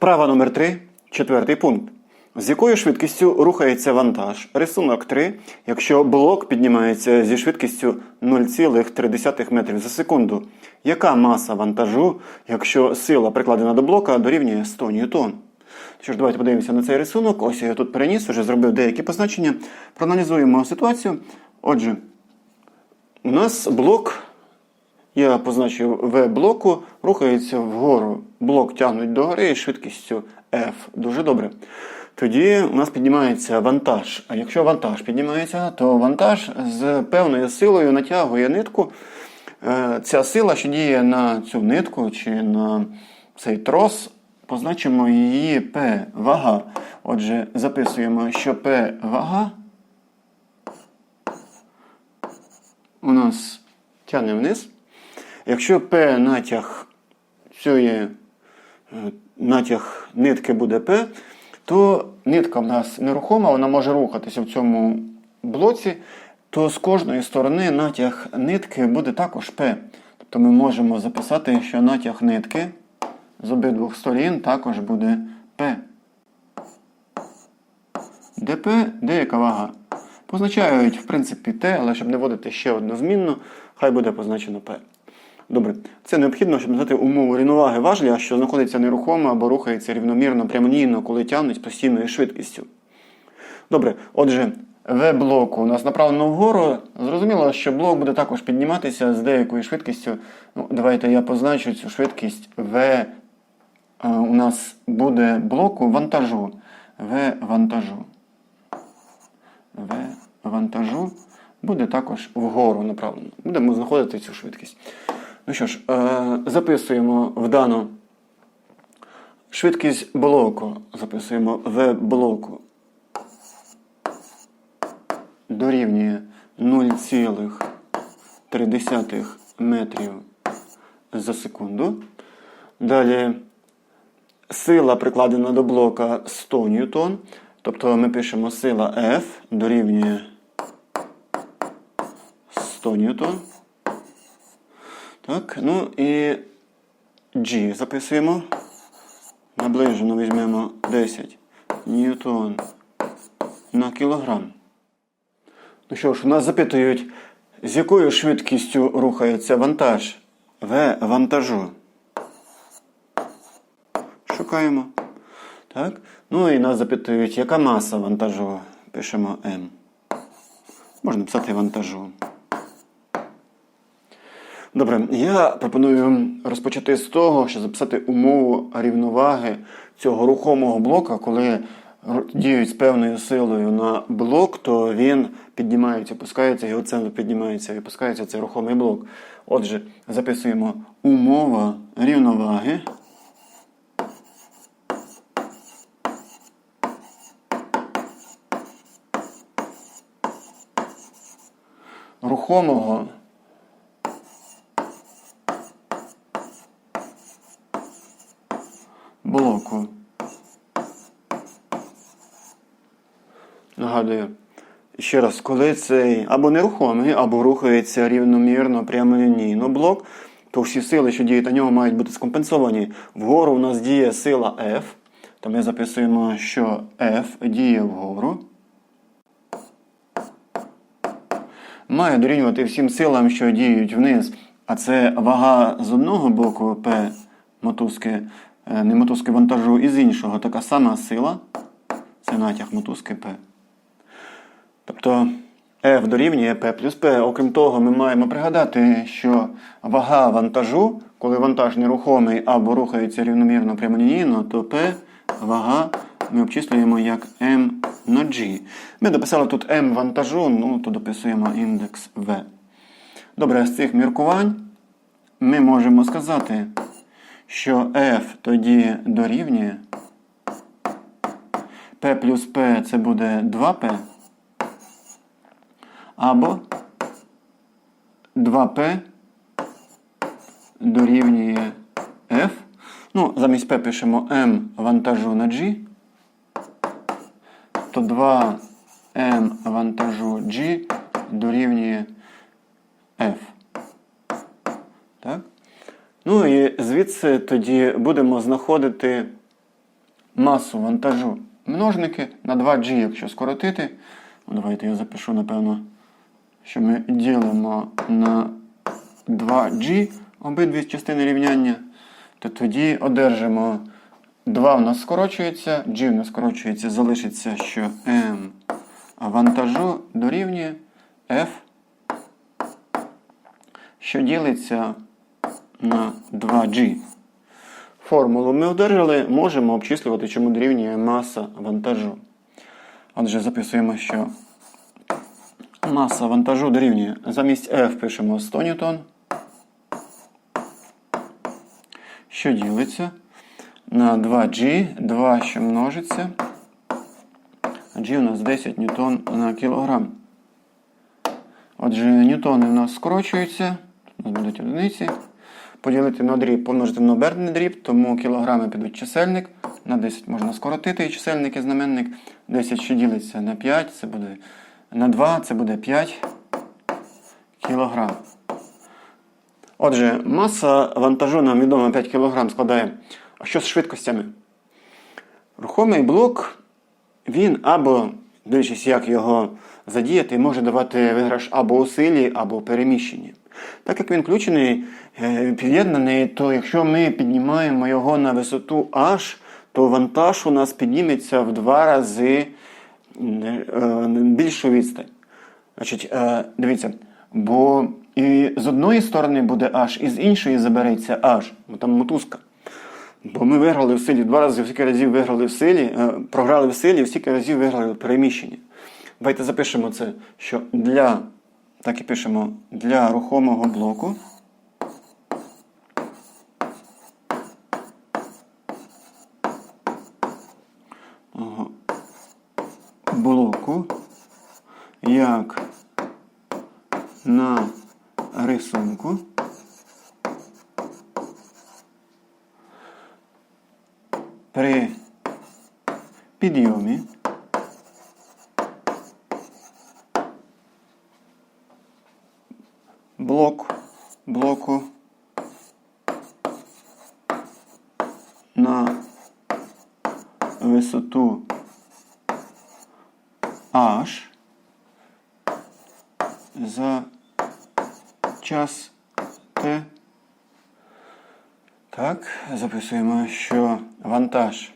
Вправа номер 3, четвертий пункт. З якою швидкістю рухається вантаж? Рисунок 3, якщо блок піднімається зі швидкістю 0,3 метрів за секунду. Яка маса вантажу, якщо сила прикладена до блока дорівнює 100 ньютон? Що ж, давайте подивимося на цей рисунок. Ось я його тут переніс, вже зробив деякі позначення. Проаналізуємо ситуацію. Отже, у нас блок я позначив В блоку, рухається вгору. Блок тягнуть догори із швидкістю F. Дуже добре. Тоді у нас піднімається вантаж. А якщо вантаж піднімається, то вантаж з певною силою натягує нитку. Е, Ця сила, що діє на цю нитку чи на цей трос, позначимо її P вага. Отже, записуємо, що P вага у нас тягне вниз. Якщо P натяг цієї натяг нитки буде P, то нитка в нас нерухома, вона може рухатися в цьому блоці, то з кожної сторони натяг нитки буде також P. Тобто ми можемо записати, що натяг нитки з обидвох сторін також буде P. ДП деяка вага. Позначають, в принципі, Т, але щоб не вводити ще одну змінну, хай буде позначено П. Добре, це необхідно, щоб знати умову рівноваги важля, що знаходиться нерухомо або рухається рівномірно прямолінійно, коли тягнуть з постійною швидкістю. Добре, отже, В блоку у нас направлено вгору. Зрозуміло, що блок буде також підніматися з деякою швидкістю. Ну, Давайте я позначу цю швидкість В е, у нас буде блоку вантажу. В вантажу. В вантажу буде також вгору направлено. Будемо знаходити цю швидкість. Ну що ж, е, записуємо в дану швидкість блоку. Записуємо В блоку. Дорівнює 0,3 метрів за секунду. Далі сила прикладена до блока 100 ньютон. Тобто ми пишемо сила F дорівнює 100 ньютон. Так, ну і G записуємо. Наближено візьмемо 10 ньютон на кілограм. Ну що ж, у нас запитують, з якою швидкістю рухається вантаж В вантажу. Шукаємо. Так? Ну і нас запитують, яка маса вантажу. Пишемо М. Можна писати вантажу. Добре, я пропоную розпочати з того, що записати умову рівноваги цього рухомого блока, коли діють з певною силою на блок, то він піднімається, опускається, його центр піднімається і опускається цей рухомий блок. Отже, записуємо умова рівноваги. Рухомого блоку. Нагадую, ще раз, коли цей або нерухомий, або рухається рівномірно прямолінійно блок, то всі сили, що діють на нього, мають бути скомпенсовані. Вгору у нас діє сила F, то ми записуємо, що F діє вгору. Має дорівнювати всім силам, що діють вниз. А це вага з одного боку P мотузки, не мотузки вантажу, і з іншого така сама сила. Це натяг мотузки P. Тобто F дорівнює P плюс P. Окрім того, ми маємо пригадати, що вага вантажу, коли вантаж нерухомий або рухається рівномірно прямолінійно, то P вага ми обчислюємо як M на G. Ми дописали тут M вантажу, ну то дописуємо індекс V. Добре, з цих міркувань ми можемо сказати, що F тоді дорівнює P плюс P це буде 2P. Або 2P дорівнює F. Ну, замість P пишемо M вантажу на G. То 2M вантажу G дорівнює F. Так? Ну і звідси тоді будемо знаходити масу вантажу множники на 2G, якщо скоротити. Ну, Давайте я запишу, напевно, що ми ділимо на 2G обидві частини рівняння, то тоді одержимо 2 в нас скорочується, G в нас скорочується, залишиться, що M вантажу дорівнює F, що ділиться на 2G. Формулу ми одержали, можемо обчислювати, чому дорівнює маса вантажу. Отже, записуємо, що маса вантажу дорівнює. Замість F пишемо 100 ньютон, що ділиться на 2G, 2, що множиться. G у нас 10 ньютон на кілограм. Отже, ньютони у нас скорочуються, у нас будуть одиниці. Поділити на дріб, помножити на обернений дріб, тому кілограми підуть чисельник. На 10 можна скоротити і чисельник і знаменник. 10, що ділиться на 5, це буде на 2, це буде 5 кілограм. Отже, маса вантажу нам відома 5 кг складає. А що з швидкостями? Рухомий блок, він або, дивлячись, як його задіяти, може давати виграш або у силі, або у переміщенні. Так як він включений, е, під'єднаний, то якщо ми піднімаємо його на висоту H, то вантаж у нас підніметься в два рази е, більшу відстань. Значить, е, дивіться, бо і з одної сторони буде H, і з іншої забереться H, бо там мотузка. Бо ми виграли в силі два рази, скільки разів виграли в силі, програли в силі, скільки разів виграли в переміщенні. Давайте запишемо це, що для, так і пишемо, для рухомого блоку. Блоку, як на рисунку. При підйомі блок, блоку на висоту H за час T. Так, записуємо, що вантаж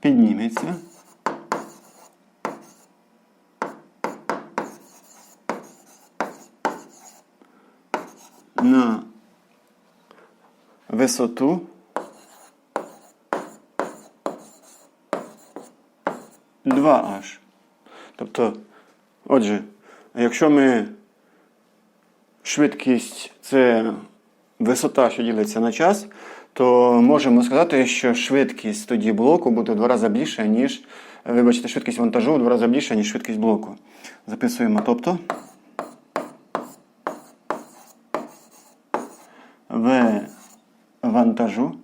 підніметься. На висоту. Два h Тобто, отже, якщо ми швидкість це висота, що ділиться на час, то можемо сказати, що швидкість тоді блоку буде в два рази більша, ніж, вибачте, швидкість вантажу в два рази більша, ніж швидкість блоку. Записуємо, тобто В вантажу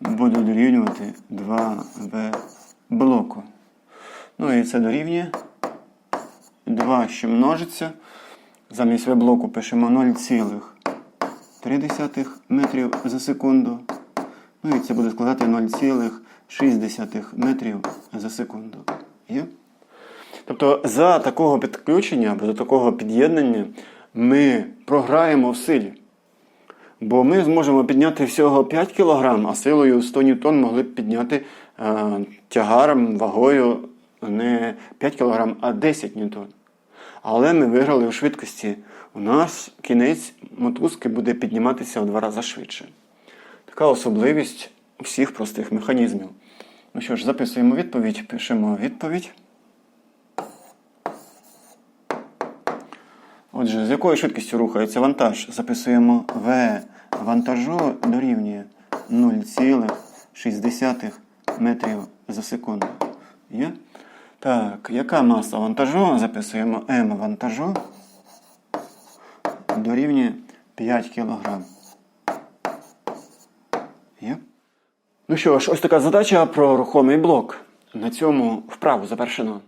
буде дорівнювати 2В блоку. Ну і це дорівнює 2, що множиться. Замість В блоку пишемо 0,3 метрів за секунду. Ну і це буде складати 0,6 метрів за секунду. Є? Тобто за такого підключення або за такого під'єднання ми програємо в силі. Бо ми зможемо підняти всього 5 кг, а силою 100 ньютон могли б підняти е, тягаром, вагою не 5 кг, а 10 ньютон. Але ми виграли у швидкості. У нас кінець мотузки буде підніматися в два рази швидше. Така особливість всіх простих механізмів. Ну що ж, записуємо відповідь, пишемо відповідь. Отже, з якою швидкістю рухається вантаж? Записуємо В вантажу дорівнює 0,6 метрів за секунду. Є? Так, яка маса вантажу? Записуємо М вантажу дорівнює 5 кг. Є? Ну що ж, ось така задача про рухомий блок. На цьому вправу завершено.